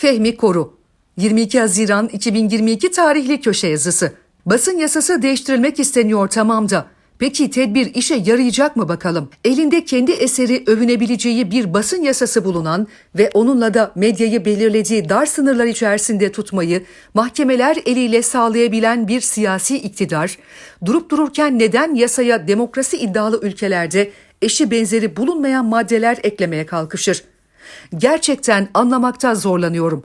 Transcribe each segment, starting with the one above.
Fehmi Koru 22 Haziran 2022 tarihli köşe yazısı. Basın yasası değiştirilmek isteniyor tamam da. Peki tedbir işe yarayacak mı bakalım? Elinde kendi eseri övünebileceği bir basın yasası bulunan ve onunla da medyayı belirlediği dar sınırlar içerisinde tutmayı mahkemeler eliyle sağlayabilen bir siyasi iktidar, durup dururken neden yasaya demokrasi iddialı ülkelerde eşi benzeri bulunmayan maddeler eklemeye kalkışır? Gerçekten anlamakta zorlanıyorum.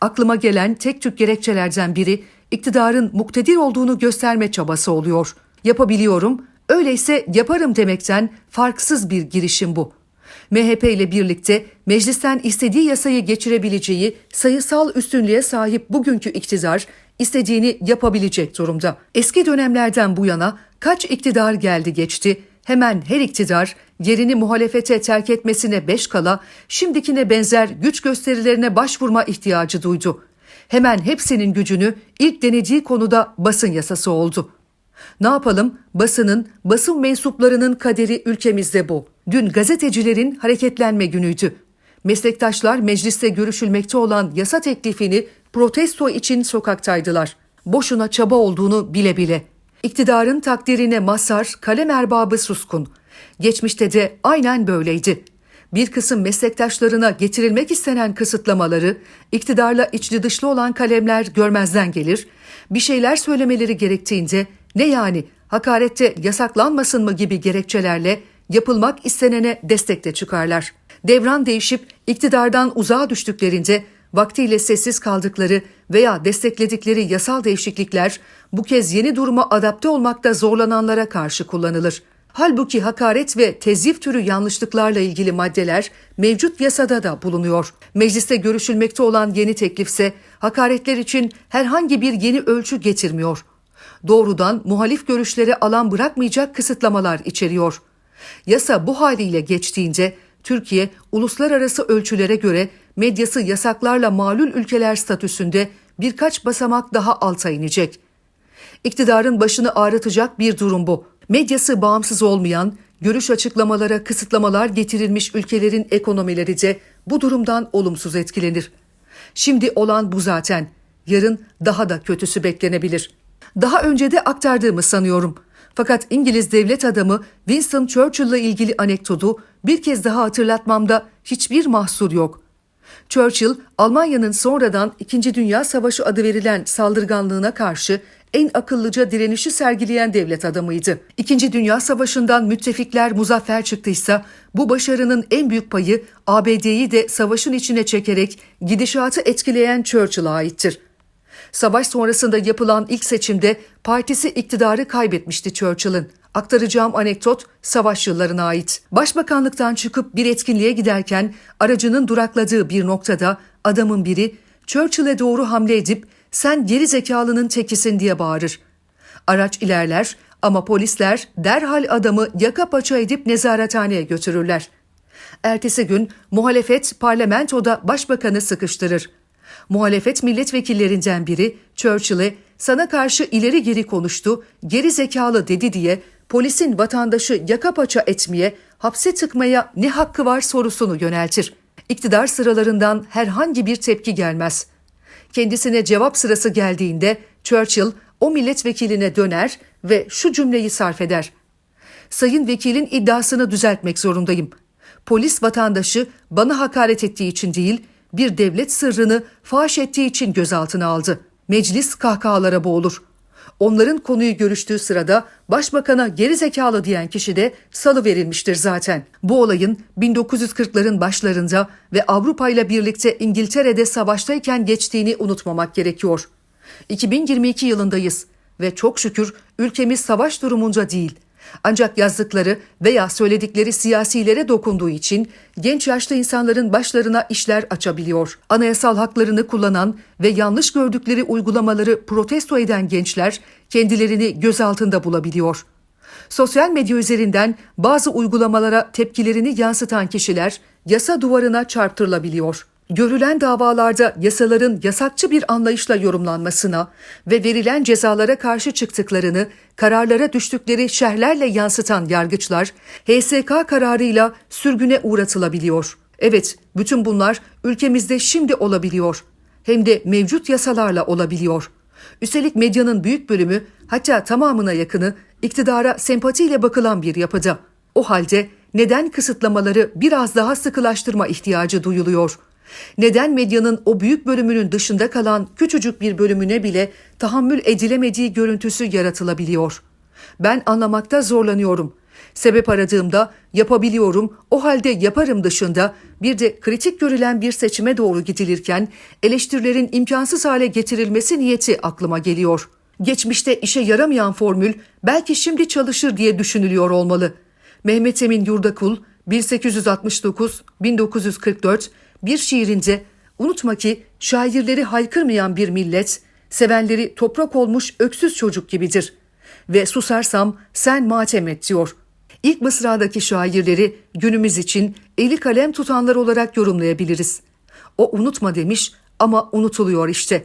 Aklıma gelen tek tük gerekçelerden biri iktidarın muktedir olduğunu gösterme çabası oluyor. Yapabiliyorum, öyleyse yaparım demekten farksız bir girişim bu. MHP ile birlikte meclisten istediği yasayı geçirebileceği sayısal üstünlüğe sahip bugünkü iktidar istediğini yapabilecek durumda. Eski dönemlerden bu yana kaç iktidar geldi geçti, hemen her iktidar yerini muhalefete terk etmesine beş kala şimdikine benzer güç gösterilerine başvurma ihtiyacı duydu. Hemen hepsinin gücünü ilk denediği konuda basın yasası oldu. Ne yapalım? Basının, basın mensuplarının kaderi ülkemizde bu. Dün gazetecilerin hareketlenme günüydü. Meslektaşlar mecliste görüşülmekte olan yasa teklifini protesto için sokaktaydılar. Boşuna çaba olduğunu bile bile. İktidarın takdirine mazhar, kalem erbabı suskun. Geçmişte de aynen böyleydi. Bir kısım meslektaşlarına getirilmek istenen kısıtlamaları, iktidarla içli dışlı olan kalemler görmezden gelir, bir şeyler söylemeleri gerektiğinde ne yani hakarette yasaklanmasın mı gibi gerekçelerle yapılmak istenene destekte çıkarlar. Devran değişip iktidardan uzağa düştüklerinde vaktiyle sessiz kaldıkları veya destekledikleri yasal değişiklikler bu kez yeni duruma adapte olmakta zorlananlara karşı kullanılır. Halbuki hakaret ve tezyif türü yanlışlıklarla ilgili maddeler mevcut yasada da bulunuyor. Mecliste görüşülmekte olan yeni teklifse hakaretler için herhangi bir yeni ölçü getirmiyor. Doğrudan muhalif görüşlere alan bırakmayacak kısıtlamalar içeriyor. Yasa bu haliyle geçtiğinde Türkiye uluslararası ölçülere göre medyası yasaklarla malul ülkeler statüsünde birkaç basamak daha alta inecek. İktidarın başını ağrıtacak bir durum bu. Medyası bağımsız olmayan, görüş açıklamalara kısıtlamalar getirilmiş ülkelerin ekonomileri de bu durumdan olumsuz etkilenir. Şimdi olan bu zaten. Yarın daha da kötüsü beklenebilir. Daha önce de aktardığımı sanıyorum. Fakat İngiliz devlet adamı Winston Churchill'la ilgili anekdotu bir kez daha hatırlatmamda hiçbir mahsur yok. Churchill, Almanya'nın sonradan İkinci Dünya Savaşı adı verilen saldırganlığına karşı en akıllıca direnişi sergileyen devlet adamıydı. İkinci Dünya Savaşı'ndan müttefikler muzaffer çıktıysa bu başarının en büyük payı ABD'yi de savaşın içine çekerek gidişatı etkileyen Churchill'a aittir. Savaş sonrasında yapılan ilk seçimde partisi iktidarı kaybetmişti Churchill'ın. Aktaracağım anekdot savaş yıllarına ait. Başbakanlıktan çıkıp bir etkinliğe giderken aracının durakladığı bir noktada adamın biri Churchill'e doğru hamle edip sen geri zekalının tekisin diye bağırır. Araç ilerler ama polisler derhal adamı yaka paça edip nezarethaneye götürürler. Ertesi gün muhalefet parlamentoda başbakanı sıkıştırır. Muhalefet milletvekillerinden biri Churchill'e sana karşı ileri geri konuştu, geri zekalı dedi diye polisin vatandaşı yaka paça etmeye, hapse tıkmaya ne hakkı var sorusunu yöneltir. İktidar sıralarından herhangi bir tepki gelmez. Kendisine cevap sırası geldiğinde Churchill o milletvekiline döner ve şu cümleyi sarf eder. Sayın vekilin iddiasını düzeltmek zorundayım. Polis vatandaşı bana hakaret ettiği için değil, bir devlet sırrını faş ettiği için gözaltına aldı. Meclis kahkahalara boğulur. Onların konuyu görüştüğü sırada başbakana geri zekalı diyen kişi de salı verilmiştir zaten. Bu olayın 1940'ların başlarında ve Avrupa ile birlikte İngiltere'de savaştayken geçtiğini unutmamak gerekiyor. 2022 yılındayız ve çok şükür ülkemiz savaş durumunda değil. Ancak yazdıkları veya söyledikleri siyasilere dokunduğu için genç yaşlı insanların başlarına işler açabiliyor. Anayasal haklarını kullanan ve yanlış gördükleri uygulamaları protesto eden gençler kendilerini gözaltında bulabiliyor. Sosyal medya üzerinden bazı uygulamalara tepkilerini yansıtan kişiler yasa duvarına çarptırılabiliyor. Görülen davalarda yasaların yasakçı bir anlayışla yorumlanmasına ve verilen cezalara karşı çıktıklarını kararlara düştükleri şerhlerle yansıtan yargıçlar HSK kararıyla sürgüne uğratılabiliyor. Evet, bütün bunlar ülkemizde şimdi olabiliyor. hem de mevcut yasalarla olabiliyor. Üstelik medyanın büyük bölümü hatta tamamına yakını iktidara sempatiyle bakılan bir yapıda. O halde neden kısıtlamaları biraz daha sıkılaştırma ihtiyacı duyuluyor? Neden medyanın o büyük bölümünün dışında kalan küçücük bir bölümüne bile tahammül edilemediği görüntüsü yaratılabiliyor? Ben anlamakta zorlanıyorum. Sebep aradığımda yapabiliyorum, o halde yaparım dışında bir de kritik görülen bir seçime doğru gidilirken eleştirilerin imkansız hale getirilmesi niyeti aklıma geliyor. Geçmişte işe yaramayan formül belki şimdi çalışır diye düşünülüyor olmalı. Mehmet Emin Yurdakul 1869-1944 bir şiirinde unutma ki şairleri haykırmayan bir millet, sevenleri toprak olmuş öksüz çocuk gibidir. Ve susarsam sen matem et diyor. İlk Mısra'daki şairleri günümüz için eli kalem tutanlar olarak yorumlayabiliriz. O unutma demiş ama unutuluyor işte.